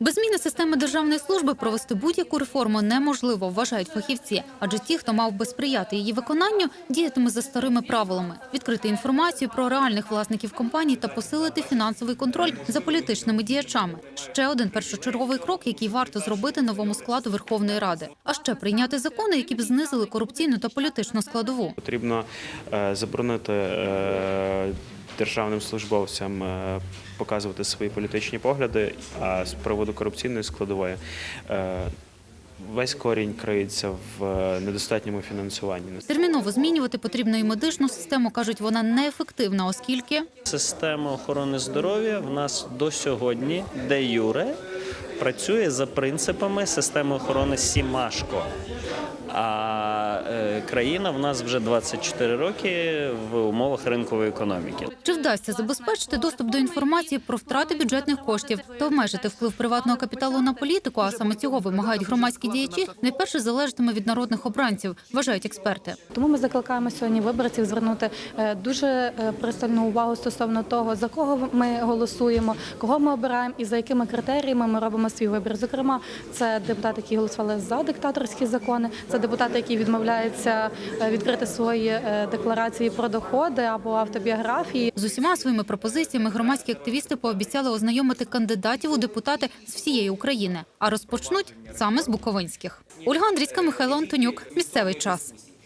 Без зміни системи державної служби провести будь-яку реформу неможливо, вважають фахівці. Адже ті, хто мав би сприяти її виконанню, діятиме за старими правилами: відкрити інформацію про реальних власників компаній та посилити фінансовий контроль за політичними діячами. Ще один першочерговий крок, який варто зробити новому складу Верховної Ради. А ще прийняти закони, які б знизили корупційну та політичну складову. Потрібно е, заборонити е, державним службовцям е, показувати свої політичні погляди, а з приводу корупційної складової. е, Весь корінь криється в е, недостатньому фінансуванні. Терміново змінювати потрібно і медичну систему. кажуть, вона неефективна, оскільки Система охорони здоров'я в нас до сьогодні, де юре, працює за принципами системи охорони Сімашко. А е, країна в нас вже 24 роки в умовах ринкової економіки. Чи вдасться забезпечити доступ до інформації про втрати бюджетних коштів та обмежити вплив приватного капіталу на політику, а саме цього вимагають громадські діячі, найперше залежатиме від народних обранців, вважають експерти. Тому ми закликаємо сьогодні виборців звернути е, дуже е, пристальну увагу стосовно того, за кого ми голосуємо, кого ми обираємо і за якими критеріями ми робимо свій вибір. Зокрема, це депутати, які голосували за диктаторські закони, це депутати, які відмовляються е, відкрити свої е, декларації про доходи або автобіографії. З усіма своїми пропозиціями громадські активісти пообіцяли ознайомити кандидатів у депутати з всієї України, а розпочнуть саме з буковинських. Ольга Андрійська, Михайло Антонюк. Місцевий час.